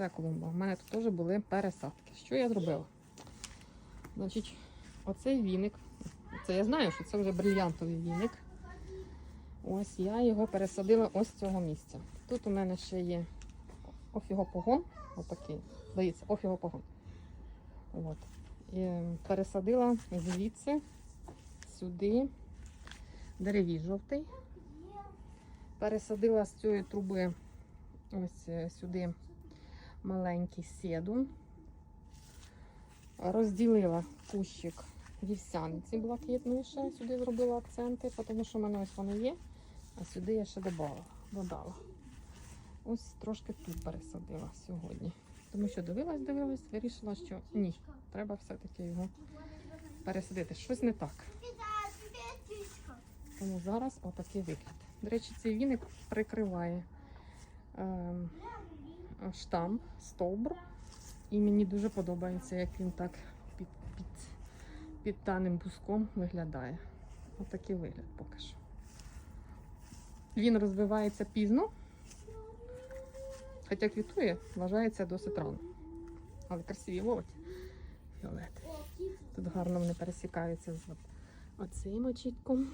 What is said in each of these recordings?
Це клумба. У мене тут теж були пересадки. Що я зробила? Значить, оцей віник. Це я знаю, що це вже брильянтовий віник. Ось я його пересадила ось з цього місця. Тут у мене ще є офігопогон. Отакий. Дивіться, офігопогон. От. І пересадила звідси сюди деревій жовтий. Пересадила з цієї труби ось е, сюди маленький седун. Розділила кущик вівсяниці блакитної ще сюди зробила акценти, тому що в мене ось вони є, а сюди я ще додала. додала. Ось трошки тут пересадила сьогодні. Тому що дивилась, дивилась, вирішила, що ні, треба все-таки його пересадити. Щось не так. Тому зараз отакий вигляд. До речі, цей віник прикриває ем, штамп, стовбур. І мені дуже подобається, як він так під, під, під таним буском виглядає. Отакий вигляд поки що. Він розвивається пізно, хоча квітує, вважається досить рано. Але красиві волоті. Фіолети. Тут гарно вони пересікаються з оцим очітком.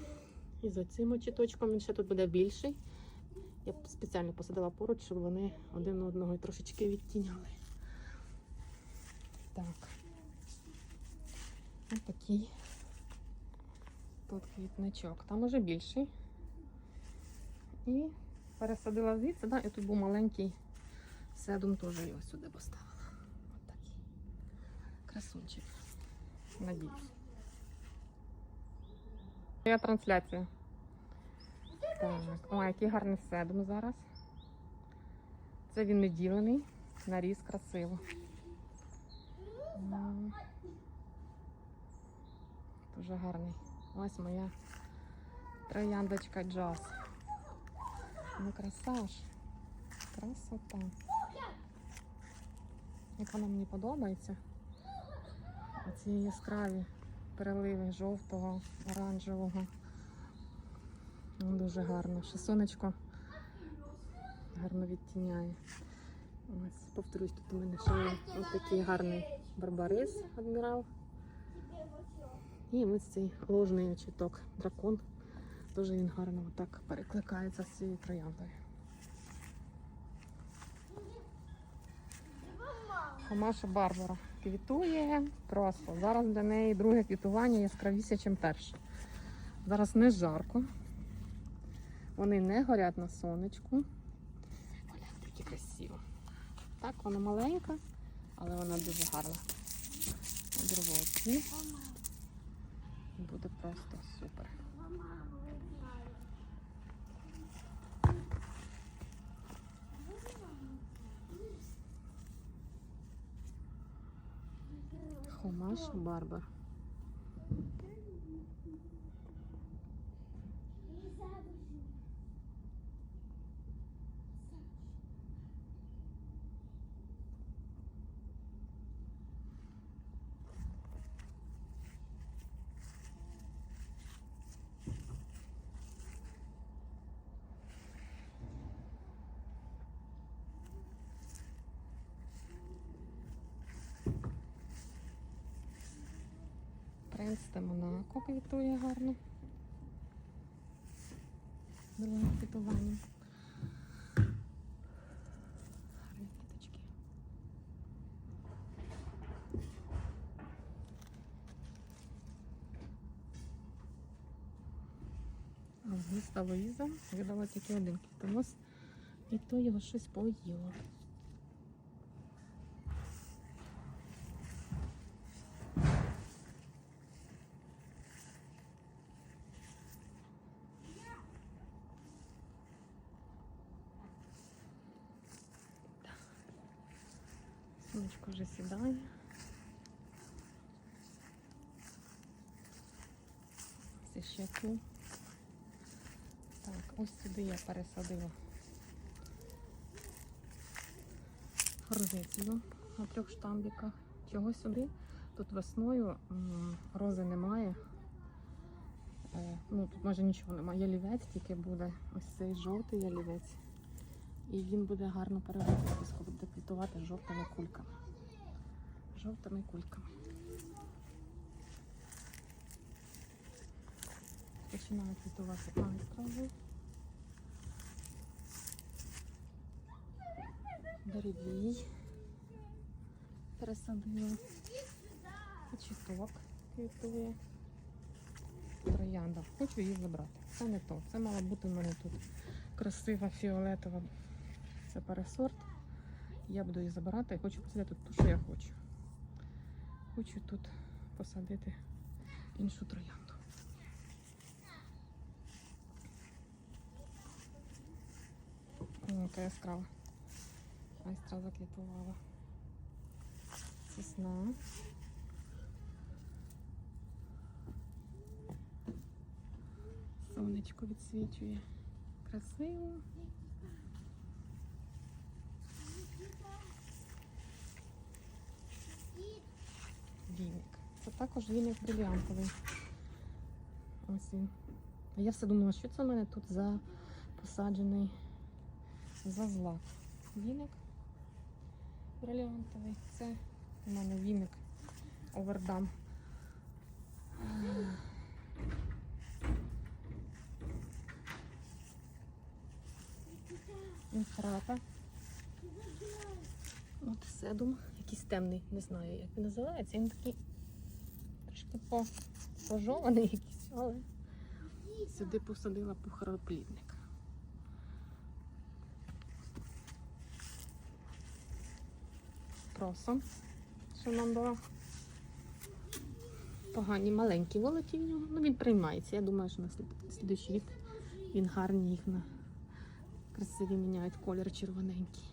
І з оцим очіточком він ще тут буде більший. Я спеціально посадила поруч, щоб вони один одного трошечки відтіняли. Так. Ось такий тут квітничок. Там уже більший. І пересадила звідси, да, і тут був маленький седум, теж його сюди поставила. Ось такий. Красунчик. Надіюсь. Моя трансляція. Так, о, який гарний седум зараз. Це він не ділений, наріз красиво. Дуже гарний. Ось моя трояндочка джаз. Ну, краса ж. Красота. Як вона мені подобається. Оці яскраві переливи жовтого, оранжевого. Ну, Дуже гарно. Ще сонечко гарно відтіняє. Ось, повторюсь, тут у мене ще ось такий гарний барбарис адмірал. І ось цей ложний очіток дракон. Дуже він гарно отак перекликається з цією трояндою. Хамаша Барбара квітує просто. Зараз для неї друге квітування яскравіше, ніж перше. Зараз не жарко. Вони не горять на сонечку. Гляньте, які красиво. Так, вона маленька, але вона дуже гарна. На. Буде просто супер. Хомаш Барбар. Де Монако квітує гарно. Другим квітуванням. Гарні квіточки. Августа Луїза видала тільки один квітонос, і то його щось поїло. Сонечко вже сідає. Ось ще тут. Так, ось сюди я пересадила форзицію на трьох штамбіках. Чого сюди? Тут весною рози немає. Е, ну, тут майже нічого немає. Ялівець тільки буде. Ось цей жовтий ялівець. І він буде гарно переводитись, коли буде квітувати жовтими кульками. Жовтими кульками. Починає квітувати айстрови. Беревій. Пересадила. Чіток квітує. Троянда. Хочу її забрати. Це не то. Це мала бути в мене тут красива фіолетова. Це пересорт. Я буду її забирати хочу посадити тут ту, що я хочу. Хочу тут посадити іншу троянду. Яка яскрава. Айстра заквітувала. Сосна. Сонечко відсвічує. Красиво. Віник. Це також віник бриліантовий. Ось він. А я все думала, що це в мене тут за посаджений за злак. Віник бриліантовий. Це у мене віник овердам. Інфрата. От седум. Якийсь темний, не знаю, як він називається. Він такий по, пожований якийсь, але сюди посадила пухароплідник. Просо, що нам дала. Погані маленькі волоті в нього. Ну він приймається. Я думаю, що на слід- слідуючий рік він гарний їх на красиві міняють колір червоненький.